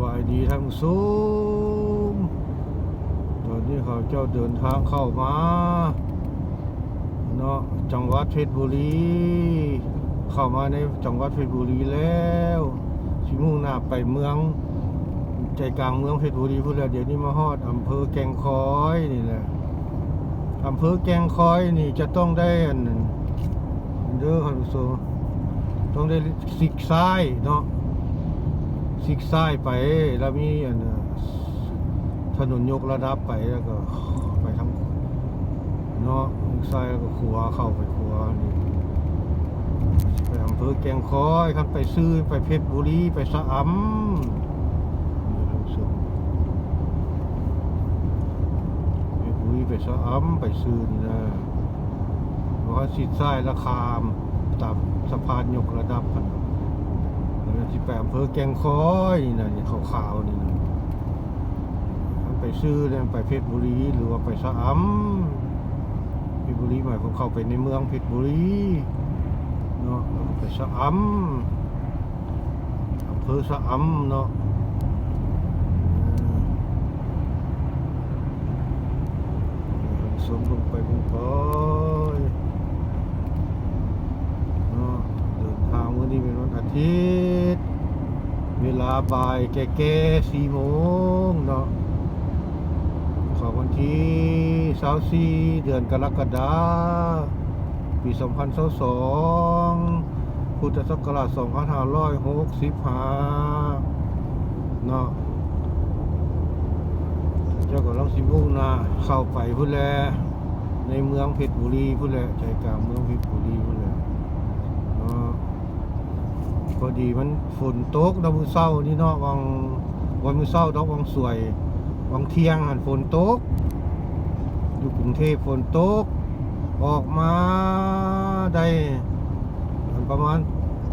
บายดีทั้งสูงตอนนี้เขาเจ้าเดินทางเข้ามาเนาะจังหวัดเพชรบุรี เข้ามาในจังหวัดเพชรบุรีแล้วชิมุ่งหน้าไปเมือง ใจกลางเมืองเพชรบุรีพูดแล้วเดี๋ยวนี้มาฮอดอำเภอแกงคอยนี่แหละอำเภอแกงคอยนี่จะต้องได้อันเด้อครับผู้ชมต้องได้ซิกซ้ายเนาะ ซิกซ้ายไปแล้วมีอันถนนยกระดับไปแล้วก็ไปทางเนาะซิกซ้ายแล้วก็ขัวเข้าไปขัวนี่ไปอำเภอแกงคอยครับไปซื้อไปเพชรบุรีไปสะอำนี่ท่านผู้ชมเพชรบุรีไปสะอำไปซื้อนี่นะเพราะว่าซิกซ้ายราคามตามสะพานยกระดับกัน ที่ไปอำเภอแกงคอยนี่นะนี่ขาวๆนี่นะไปซื้อแล้วไปเพชรบุรีหรือว่าไปสะอำเพชรบุรีหมายความเข้าไปในเมืองเพชรบุรีเนาะไปสะอำอำเภอสะอำเนาะสมลงไปลงไปเนาะเดินทางวันนี้เป็นวันอา ทิตย์เวลาบ่ายแก่ๆสี่โมงเนาะของวันที่สาสี่เดือนกรกฎาปีสองพันสสองพุทธศักราชสองพันห้าร้อยหกสิบห้าเนาะเจ้าก็ลองสิมุ่งนะเข้าไปพุ่นแลในเมืองเพชรบุรีพุ่นแลใจกลางเมืองเพชรบุรีพุ่นแล พอดีมันฝนตกดาวมือเศร้านี่เนาะวังวันมือเศร้าดอกวังสวยวังเที่ยงหันฝนตก อยู่กรุงเทพฝนตก ออกมาได้ประมาณ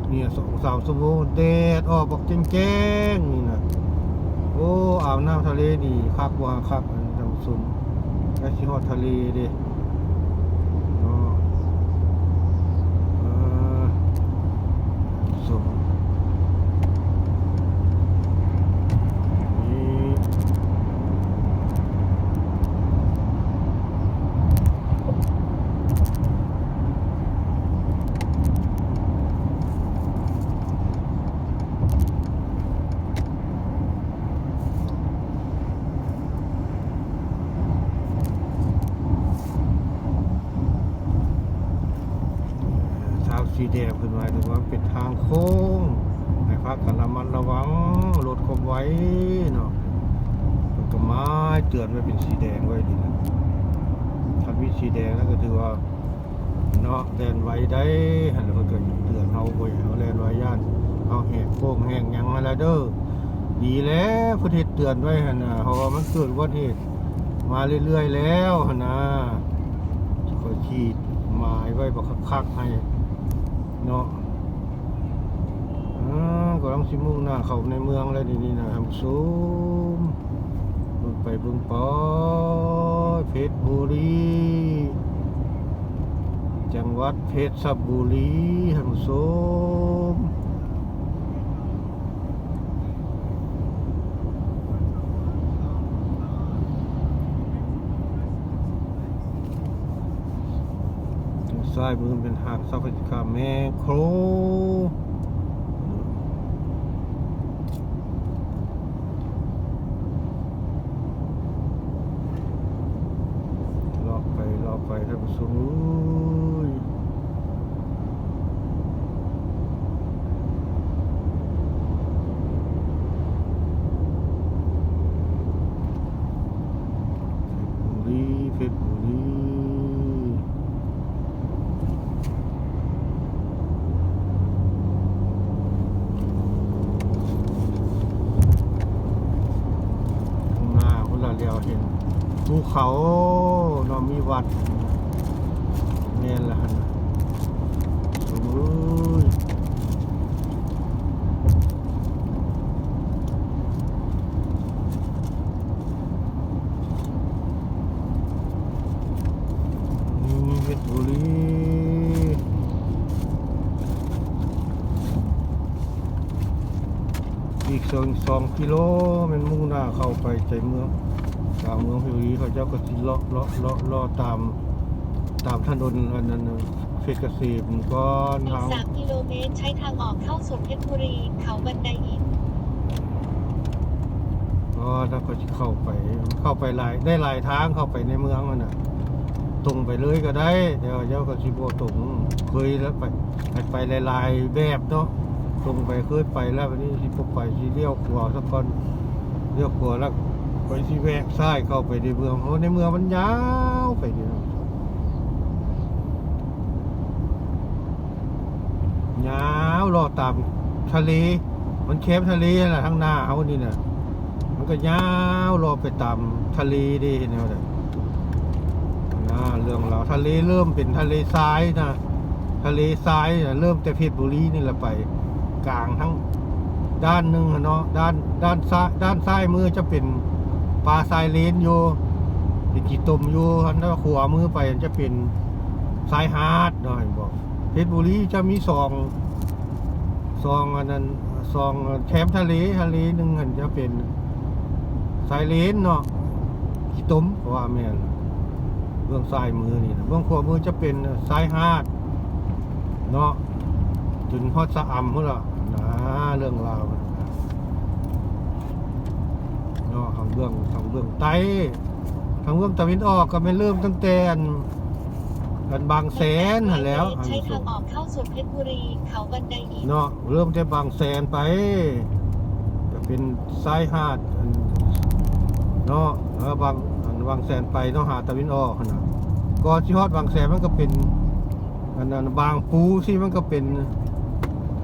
เนี่ยสองสามชั่วโมงแดดออกบอกแจ้งๆนี่นะโอ้อ่าวน้ำทะเลดีคักว่าคักอันนี้ทำสุนไอ้ชิฮอดทะเลเดิเนาะเออ ส่งนี่ทาง สีแดงขึ้นมาถือว่าเป็นทางโค้งให้พักกันระมัดระวังรถคมไว้เนาะมันก็ไม้เตือนไว้เป็นสีแดงไว้ดีนะถ้ามีสีแดงแล้วก็ถือว่าเนาะแลนไว้ได้หันแล้วมันก็เตือนเอาไว้เอาแลนไว้ย่านเอาแหกโค้งแหกยังมาแล้วเด้อดีแล้วพุทธิเตือนไว้หันนะเพราะว่ามันเกิดอุบัติเหตุมาเรื่อยๆแล้วหันนะคอยขีดหมายไว้บอกคักๆให้ เนาะก็ลังสิมุ่งหน้าเข้าในเมืองแล้วนี่นี่นะทำซูมลงไปบึงปอเพชรบุรี จังหวัดเพชรบุรีทำซูม ซ้ายมือเป็นหาดซับเฟริกาแมโครลอกไปลอกไปท่านผู้ชมอุ้ยเพชรบุรีเพชรบุรีข้างหน้าคนละ เดียวเห็นภูเขาเนามีวัดเนี่ยแหละฮะโอ้ยนี่เพชรบุรีอีกสองสองกิโลมันมุ่งหน้าเข้าไปใจเมืองาวเมืองพิวรีเขาเจ้าก็สิเลาะเลาะเลาะเลาะตาม ตามถนนอันนั้นน่ะเพชรเกษมก่อนอีกทาง3กิโลเมตรใช้ทางออกเข้าสู่เพชรบุรี เขาบันไดอินก็แล้วก็สิเข้าไปเข้าไปหลายได้หลายทางเข้าไปในเมืองมันน่ะ ตรงไปเลยก็ได้เดี๋ยวเจ้าก็สิบ่ตรงเคยแล้วไปไปไปหลายๆแบบเนาะตรงไปเคยไปแล้ววันนี้สิบ่ไปสิเลี้ยวขวาสักก่อนเลี้ยวขวาแล้ว ไปสิแวกซ้ายเข้าไปในเมืองเพราในเมืองมันยาวไปนี่นะยาวรอตามทะเล มันแคบทะเลแหละทั้งหน้าเอานี่น่ะ มันก็ยาวรอไปตามทะเลดิเห็นไหมล่ะนะเรื่องเราทะเลเริ่มเป็นทะเลทรายนะทะเลทรายนะเริ่มแต่เพชรบุรีนี่แหละไป กลางทั้งด้านหนึ่งอะเนาะด้านด้านซ้ายด้านซ้ายมือจะเป็น ปลาทรายเลนอยู่เป็นกีตมอยู่อันนั้นขวามือไปจะเป็นทรายฮาร์ดหน่อยบอกเพชรบุรีจะมีสองสองอันนั้นสองแคมป์ทะเลทะเลหนึ่งอันจะเป็นทรายเลนเนาะกีตมเพราะว่าแม่นเบื้องซ้ายมือนี่นะเบื้องขวามือจะเป็นซ้ายฮาดเนาะจนฮอดสะอำพุ่นละนะเรื่องราวนะ เนาะทางเบื้องทางเบื้องใต้ทางเบื้องตะวันออกก็เป็นเริ่มตั้งแต่อันอันบางแสนหันแหล้วอันใช้นี้ทางออกเข้าสู่เพชรบุรีเขาบันไดอินเนาะเริ่มแต่บางแสนไปก็เป็นซ้ายฮาดอันเนาะแล้วบางอันบางแสนไปเนาะหาตะวันออกหั่นนะก่อนที่ฮอดบางแสนมันก็เป็นอันนั้นบางปูสิมันก็เป็น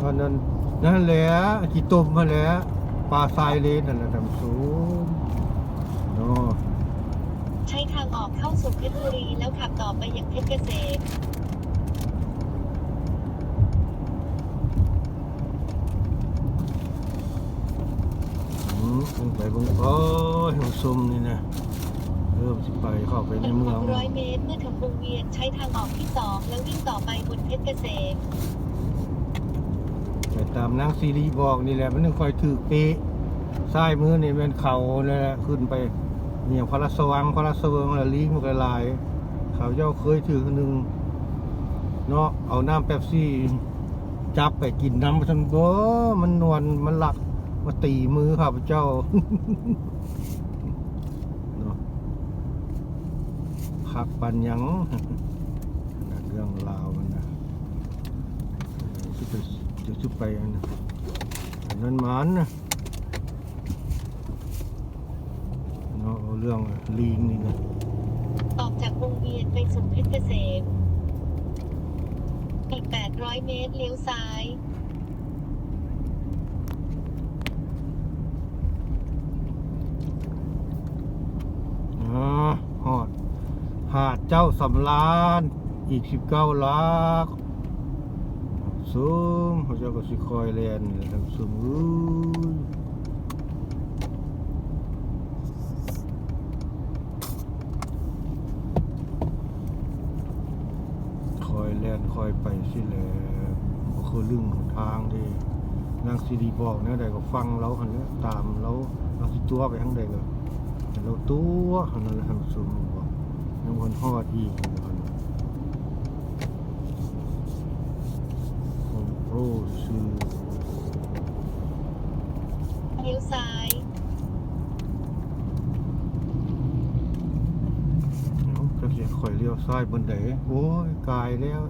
อันนั้นนั่นแหละกีตุ่มมาแหล้ว ปลาทรายเลนนั่นแหละทำสูงเนาะใช้ทางออกเข้าสู่เพชรบุรีแล้วขับต่อไปยังเพชรเกษมอืมลงไปบงโอ้ยหัวซุ่มนี่นะเริ่มสิไปเข้าไปในเมือง600เมตรเมื่อถึงวงเวียนใช้ทางออกที่2แล้ววิ่งต่อไปบนเพชรเกษม ตามนางซีรีบอกนี่แหละมันนึงคอยถือเป๊ะซ้ายมือนี่เป็นเขาเลยละขึ้นไปเนี่ยพระราชวังพระราชเวิงละลิงมันก็ลาย เขาเจ้าเคยถือหนึ่งเนาะเอาน้ำเป๊ปซี่จับไปกินน้ำทันบ่มันนวลมันหลักมาตีมือข้าพเจ้าเนาะขักปันยังเรื่องราวมันนะ จะจะชุบไปอันนั้นอันนั้นมันนะเนาะเอาเรื่องลิงนี่นะออกจากวงเวียนไปสู่เพชรเกษมอีก 800 เมตร เลี้ยวซ้ายอ่าหอด หาดเจ้าสำราน อีกสิบเก้าลัก ซูมเขาเจ้าก็สิคอยเรียนนี่แหละครับซูมอู้ยคอยแลนคอยไปสิแหละก็คือเรื่องของทางที่นางซีดีบอกเนี่ยใดก็ฟังเราหันเนี่ยตามเราเราสิตัวไปทั้งใดก็เราตัวหันนั่นแหละครับซูมบอกยังคนฮอดอีกนะครับ ของโปรซื้อเลี้ยวซ้ายเนาะก็จะคอยเลี้ยวซ้ายบนไดโอ้ยกายแล้ว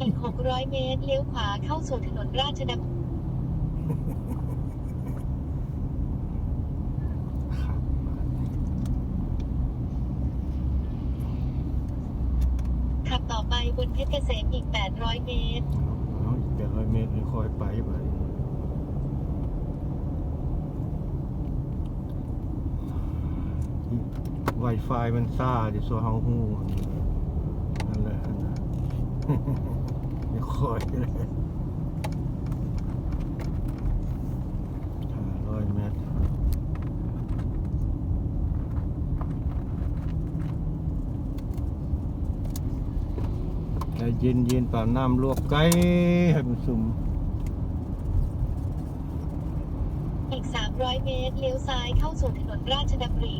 อีก 600 เมตร เลี้ยวขวาเข้าสู่ถนนราชดำครับขับต่อไปบนเพชรเกษมอีก 800 เมตรเนาะอีกแป ดร้อยเมตรค่อยไปไปไวไฟมันซ่าจะสัวเฮาหูนั่นแหละนะไม่ค่อยเลยห้าร้อยเมตร ใจเย็นเย็นๆป่าน้ำลวกไก่ให้มันสุ่มก300 เมตร เลี้ยวซ้ายเข้าสู่ถนนราชดำริ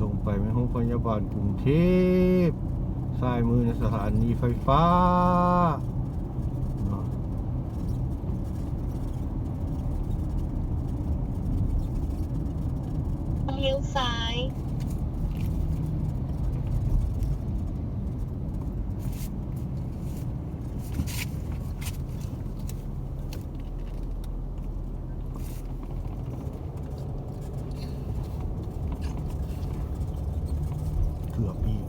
ตรงไปเป็นโรงพยาบาลกรุงเทพซ้ายมือในสถานีไฟฟ้าเนาะเลี้ยวซ้าย เกือบอีก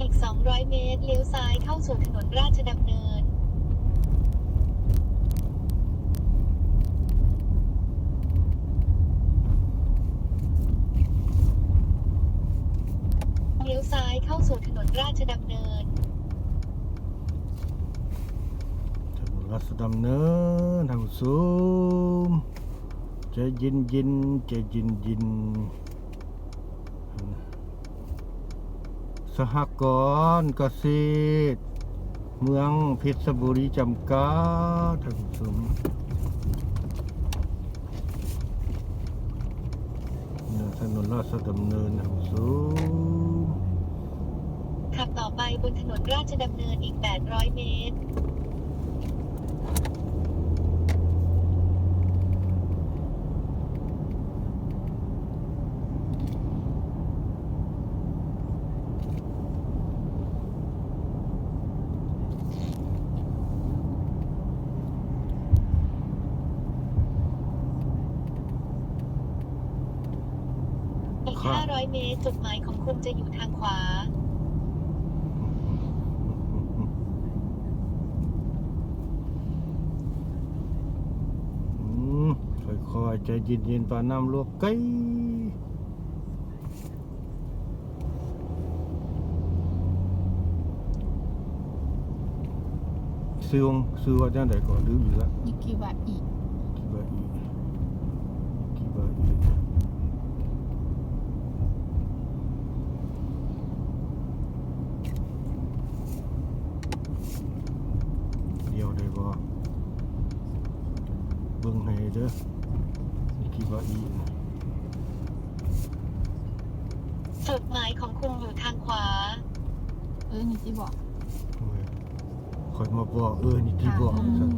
อีก 200 เม ตรเลี้ยวซ้ายเข้าสู่ถนนราชดำเนินเลี้ยวซ้ายเข้าสู่ถนนราชดำเนิน ถนนรัชดำเนินทางสูมใจะยินยินใจะยินยิน สหกรณ์เกษตร เมืองเพชรบุรีจำกัดทานผู้ชมถนนราชดำเนินทางสูมขับต่อไปบนถนนราชดำเนินอีก 800 เมตร 500 เมตร จุดหมายของคุณจะอยู่ทางขวาอืมค่อยๆใจเย็นๆปานน้ำลวกไก่ซื้อวงซื้อว่าจังไดก่อนลืมอยู่แล้วนิกิวะอีคิดว่าอีคิดว่าอีเดียวได้บ่เบิ่งให้เด้อคิดว่าอีนะ จุดหมายของคุณอยู่ทางขวา เออนิจิบอกโอ้ยคอยมาบอกเออนี่ที่บอกอืซ